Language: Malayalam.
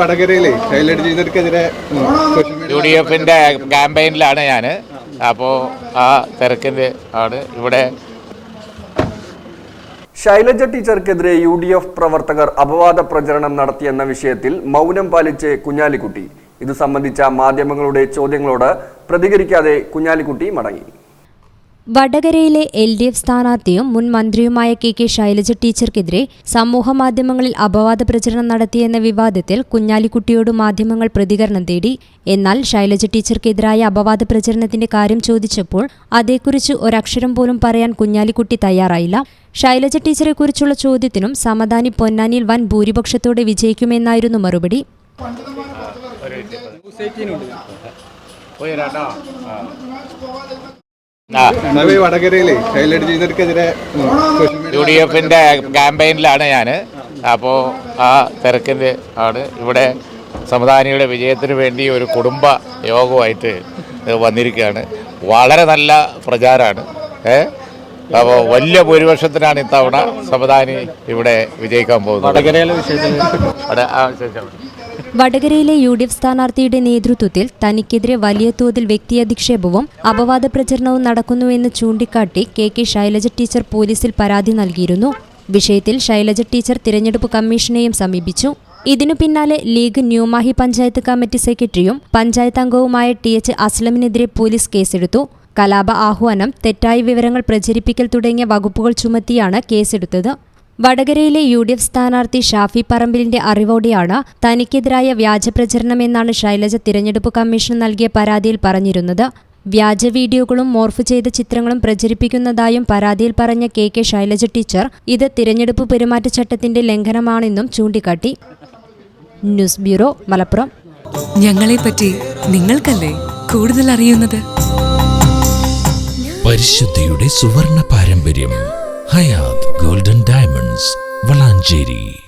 വടകരയിലെ യു ഡി എഫിന്റെ ക്യാമ്പയിനിലാണ് ഞാൻ അപ്പോൾ ആ തിരക്കിന്റെ ആണ് ഇവിടെ. ശൈലജ ടീച്ചർക്കെതിരെ യു ഡി എഫ് പ്രവർത്തകർ അപവാദ പ്രചരണം നടത്തിയെന്ന വിഷയത്തിൽ മൗനം പാലിച്ച് കുഞ്ഞാലിക്കുട്ടി. ഇത് സംബന്ധിച്ച മാധ്യമങ്ങളുടെ ചോദ്യങ്ങളോട് പ്രതികരിക്കാതെ കുഞ്ഞാലിക്കുട്ടി മടങ്ങി. വടകരയിലെ എൽ ഡി എഫ് സ്ഥാനാർത്ഥിയും മുൻ മന്ത്രിയുമായ കെ കെ ശൈലജ ടീച്ചർക്കെതിരെ സമൂഹ മാധ്യമങ്ങളിൽ അപവാദ പ്രചരണം നടത്തിയെന്ന വിവാദത്തിൽ കുഞ്ഞാലിക്കുട്ടിയോട് മാധ്യമങ്ങൾ പ്രതികരണം തേടി. എന്നാൽ ശൈലജ ടീച്ചർക്കെതിരായ അപവാദ പ്രചരണത്തിന്റെ കാര്യം ചോദിച്ചപ്പോൾ അതേക്കുറിച്ച് ഒരക്ഷരം പോലും പറയാൻ കുഞ്ഞാലിക്കുട്ടി തയ്യാറായില്ല. ശൈലജ ടീച്ചറെക്കുറിച്ചുള്ള ചോദ്യത്തിനും സമദാനി പൊന്നാനിയിൽ വൻ ഭൂരിപക്ഷത്തോടെ വിജയിക്കുമെന്നായിരുന്നു മറുപടി. യു ഡി എഫിന്റെ ക്യാമ്പയിനിലാണ് ഞാൻ അപ്പോ ആ തിരക്കിന്റെ ആണ്. ഇവിടെ സമുദാനിയുടെ വിജയത്തിന് വേണ്ടി ഒരു കുടുംബ യോഗമായിട്ട് വന്നിരിക്കുകയാണ്. വളരെ നല്ല പ്രചാരമാണ് ഏ? അപ്പോൾ വലിയ ഭൂരിപക്ഷത്തിനാണ് ഇത്തവണ സമുദാനി ഇവിടെ വിജയിക്കാൻ പോകുന്നത്. വടകരയിലെ യു ഡി എഫ് സ്ഥാനാർത്ഥിയുടെ നേതൃത്വത്തിൽ തനിക്കെതിരെ വലിയ തോതിൽ വ്യക്തിയധിക്ഷേപവും അപവാദ പ്രചരണവും നടക്കുന്നുവെന്ന് ചൂണ്ടിക്കാട്ടി കെ കെ ശൈലജ ടീച്ചർ പോലീസിൽ പരാതി നൽകിയിരുന്നു. വിഷയത്തിൽ ശൈലജ ടീച്ചർ തിരഞ്ഞെടുപ്പ് കമ്മീഷനെയും സമീപിച്ചു. ഇതിനു പിന്നാലെ ലീഗ് ന്യൂമാഹി പഞ്ചായത്ത് കമ്മിറ്റി സെക്രട്ടറിയും പഞ്ചായത്ത് അംഗവുമായ ടി എച്ച് അസ്ലമിനെതിരെ പോലീസ് കേസെടുത്തു. കലാപ ആഹ്വാനം തെറ്റായ വിവരങ്ങൾ പ്രചരിപ്പിക്കൽ തുടങ്ങിയ വകുപ്പുകൾ ചുമത്തിയാണ് കേസെടുത്തത്. വടകരയിലെ യു ഡി എഫ് സ്ഥാനാർത്ഥി ഷാഫി പറമ്പിലിന്റെ അറിവോടെയാണ് തനിക്കെതിരായ വ്യാജ പ്രചരണമെന്നാണ് ശൈലജ തിരഞ്ഞെടുപ്പ് കമ്മീഷൻ നൽകിയ പരാതിയിൽ പറഞ്ഞിരുന്നത്. വ്യാജ വീഡിയോകളും മോർഫ് ചെയ്ത ചിത്രങ്ങളും പ്രചരിപ്പിക്കുന്നതായും പരാതിയിൽ പറഞ്ഞ കെ കെ ശൈലജ ടീച്ചർ ഇത് തിരഞ്ഞെടുപ്പ് പെരുമാറ്റച്ചട്ടത്തിന്റെ ലംഘനമാണെന്നും ചൂണ്ടിക്കാട്ടി. News bureau Malappuram. ഞങ്ങളെപ്പറ്റി നിങ്ങൾക്കല്ലേ കൂടുതൽ അറിയുന്നത്? പരിശുദ്ധിയുടെ സുവർണ പാരമ്പര്യം ഹയാത് ഗോൾഡൻ ഡയമണ്ട്സ് വളാഞ്ചേരി